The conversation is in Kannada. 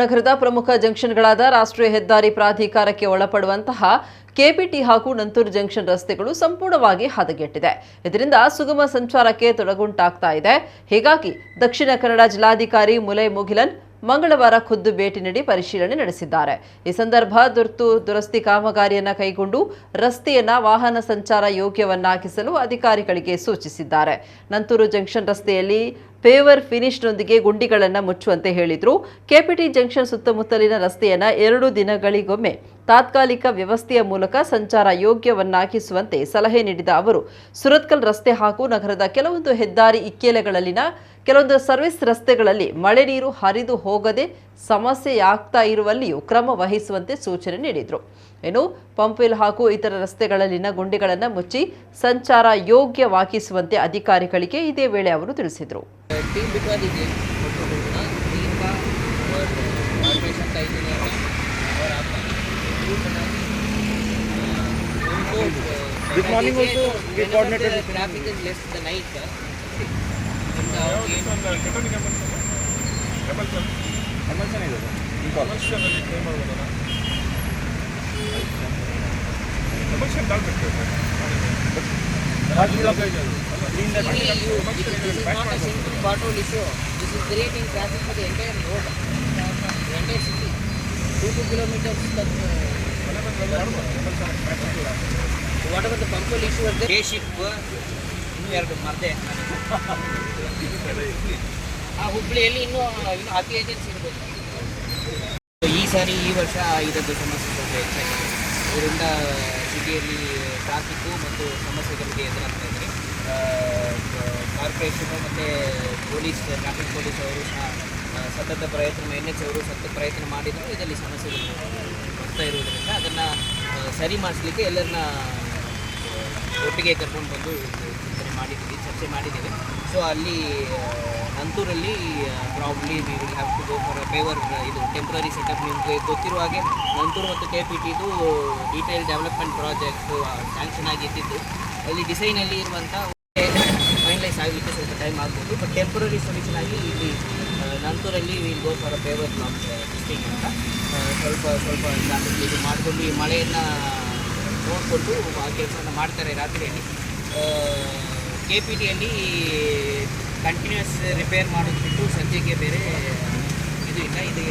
ನಗರದ ಪ್ರಮುಖ ಜಂಕ್ಷನ್ಗಳಾದ ರಾಷ್ಟ್ರೀಯ ಹೆದ್ದಾರಿ ಪ್ರಾಧಿಕಾರಕ್ಕೆ ಒಳಪಡುವಂತಹ ಕೆಪಿಟಿ ಹಾಗೂ ನಂತೂರು ಜಂಕ್ಷನ್ ರಸ್ತೆಗಳು ಸಂಪೂರ್ಣವಾಗಿ ಹದಗೆಟ್ಟಿದೆ. ಇದರಿಂದ ಸುಗಮ ಸಂಚಾರಕ್ಕೆ ತೊಡಗುಂಟಾಗ್ತಾ ಇದೆ. ಹೀಗಾಗಿ ದಕ್ಷಿಣ ಕನ್ನಡ ಜಿಲ್ಲಾಧಿಕಾರಿ ಮುಲೈ ಮುಗಿಲನ್ ಮಂಗಳವಾರ ಖುದ್ದು ಭೇಟಿ ನೀಡಿ ಪರಿಶೀಲನೆ ನಡೆಸಿದ್ದಾರೆ. ಈ ಸಂದರ್ಭ ತುರ್ತು ದುರಸ್ತಿ ಕಾಮಗಾರಿಯನ್ನು ಕೈಗೊಂಡು ರಸ್ತೆಯನ್ನ ವಾಹನ ಸಂಚಾರ ಯೋಗ್ಯವನ್ನಾಗಿಸಲು ಅಧಿಕಾರಿಗಳಿಗೆ ಸೂಚಿಸಿದ್ದಾರೆ. ನಂತೂರು ಜಂಕ್ಷನ್ ರಸ್ತೆಯಲ್ಲಿ ಪೇವರ್ ಫಿನಿಶ್ನೊಂದಿಗೆ ಗುಂಡಿಗಳನ್ನು ಮುಚ್ಚುವಂತೆ ಹೇಳಿದರು. ಕೆಪಿಟಿ ಜಂಕ್ಷನ್ ಸುತ್ತಮುತ್ತಲಿನ ರಸ್ತೆಯನ್ನು ಎರಡು ದಿನಗಳಿಗೊಮ್ಮೆ ತಾತ್ಕಾಲಿಕ ವ್ಯವಸ್ಥೆಯ ಮೂಲಕ ಸಂಚಾರ ಯೋಗ್ಯವನ್ನಾಗಿಸುವಂತೆ ಸಲಹೆ ನೀಡಿದ ಅವರು, ಸುರತ್ಕಲ್ ರಸ್ತೆ ಹಾಗೂ ನಗರದ ಕೆಲವೊಂದು ಹೆದ್ದಾರಿ ಇಕ್ಕೆಲೆಗಳಲ್ಲಿನ ಕೆಲವೊಂದು ಸರ್ವಿಸ್ ರಸ್ತೆಗಳಲ್ಲಿ ಮಳೆ ನೀರು ಹರಿದು ಹೋಗದೆ ಸಮಸ್ಯೆಯಾಗ್ತಾ ಇರುವಲ್ಲಿಯೂ ಕ್ರಮ ವಹಿಸುವಂತೆ ಸೂಚನೆ ನೀಡಿದರು. ಇನ್ನು ಪಂಪ್ವೆಲ್ ಹಾಗೂ ಇತರ ರಸ್ತೆಗಳಲ್ಲಿನ ಗುಂಡಿಗಳನ್ನು ಮುಚ್ಚಿ ಸಂಚಾರ ಯೋಗ್ಯವಾಗಿಸುವಂತೆ ಅಧಿಕಾರಿಗಳಿಗೆ ಇದೇ ವೇಳೆ ಅವರು ತಿಳಿಸಿದರು. This morning also we coordinated with- traffic is less the night uh, in the ಎಮರ್ಷನ್ ಇದೆ ಸರ್ ಈ ಕಾಲ್ Really, you- this is not a simple pothole issue. This is creating traffic for the entire road, the entire city. Two two kilometers तक. The there. Spaceship ಇನ್ನೂ ಎರಡು ಆ ಹುಬ್ಳಿಯಲ್ಲಿ ಇನ್ನೂ ಇನ್ನೂ ಅತಿ ಏಜೆನ್ಸಿ ಇರ್ಬೋದು ಈ ಸಾರಿ, ಈ ವರ್ಷ ಇದರದ್ದು ಸಮಸ್ಯೆ ಸ್ವಲ್ಪ ಹೆಚ್ಚಾಗಿದೆ ಇದರಿಂದ ಸಿಟಿಯಲ್ಲಿ ಟ್ರಾಫಿಕ್ಕು ಮತ್ತು ಸಮಸ್ಯೆಗಳಿಗೆ ಎದುರಾಗ್ತಾ ಇದ್ದಾರೆ ಕಾರ್ಪೊರೇಷನು ಮತ್ತು ಪೊಲೀಸ್ ಟ್ರಾಫಿಕ್ ಪೊಲೀಸ್ ಅವರು ಸಹ ಸತತ ಪ್ರಯತ್ನ ಎನ್ ಎಚ್ ಅವರು ಸತತ ಪ್ರಯತ್ನ ಮಾಡಿದರೂ ಇದರಲ್ಲಿ ಸಮಸ್ಯೆಗಳು ಬರ್ತಾ ಇರುವುದರಿಂದ ಅದನ್ನು ಸರಿ ಮಾಡಿಸ್ಲಿಕ್ಕೆ ಎಲ್ಲರನ್ನ ಒಟ್ಟಿಗೆ ಕರ್ಕೊಂಡು ಬಂದು ಚಿಂತನೆ ಮಾಡಿದ್ದೀವಿ, ಚರ್ಚೆ ಮಾಡಿದ್ದೀವಿ. ಸೊ ಅಲ್ಲಿ ನಂತೂರಲ್ಲಿ probably we will have to go for favour ಇದು ಟೆಂಪ್ರರಿ ಸೆಟಪ್ ನಿಮಗೆ ಗೊತ್ತಿರುವ ಹಾಗೆ ನಂತೂರು ಮತ್ತು ಕೆ ಪಿ ಟಿದು ಡೀಟೇಲ್ ಡೆವಲಪ್ಮೆಂಟ್ ಪ್ರಾಜೆಕ್ಟ್ ಸ್ಯಾಂಕ್ಷನ್ ಆಗಿದ್ದಿದ್ದು ಅಲ್ಲಿ ಡಿಸೈನಲ್ಲಿ ಇರುವಂಥ ಫೈನಲೈಸ್ ಆಗಲಿಕ್ಕೆ ಸ್ವಲ್ಪ ಟೈಮ್ ಆಗ್ಬೋದು. ಬಟ್ ಟೆಂಪ್ರರಿ ಸೊಲ್ಯೂಷನ್ ಆಗಿ ಇಲ್ಲಿ ನಂತೂರಲ್ಲಿ will go for favour block ಡಿಸ್ಟಿಂಗ್ ಅಂತ. ಸ್ವಲ್ಪ ಸ್ವಲ್ಪ ಇದು ಮಾಡಿಕೊಂಡು ಈ ಮಳೆಯನ್ನು ನೋಡಿಕೊಂಡು ಆ ಕೆಲಸವನ್ನು ಮಾಡ್ತಾರೆ ರಾತ್ರಿಯಲ್ಲಿ. ಕೆ ಪಿ ಟಿಯಲ್ಲಿ ಕಂಟಿನ್ಯೂಸ್ ರಿಪೇರ್ ಮಾಡೋದು ಬಿಟ್ಟು ಸಂಜೆಗೆ ಬೇರೆ ಇದು ಇಲ್ಲ. ಇದು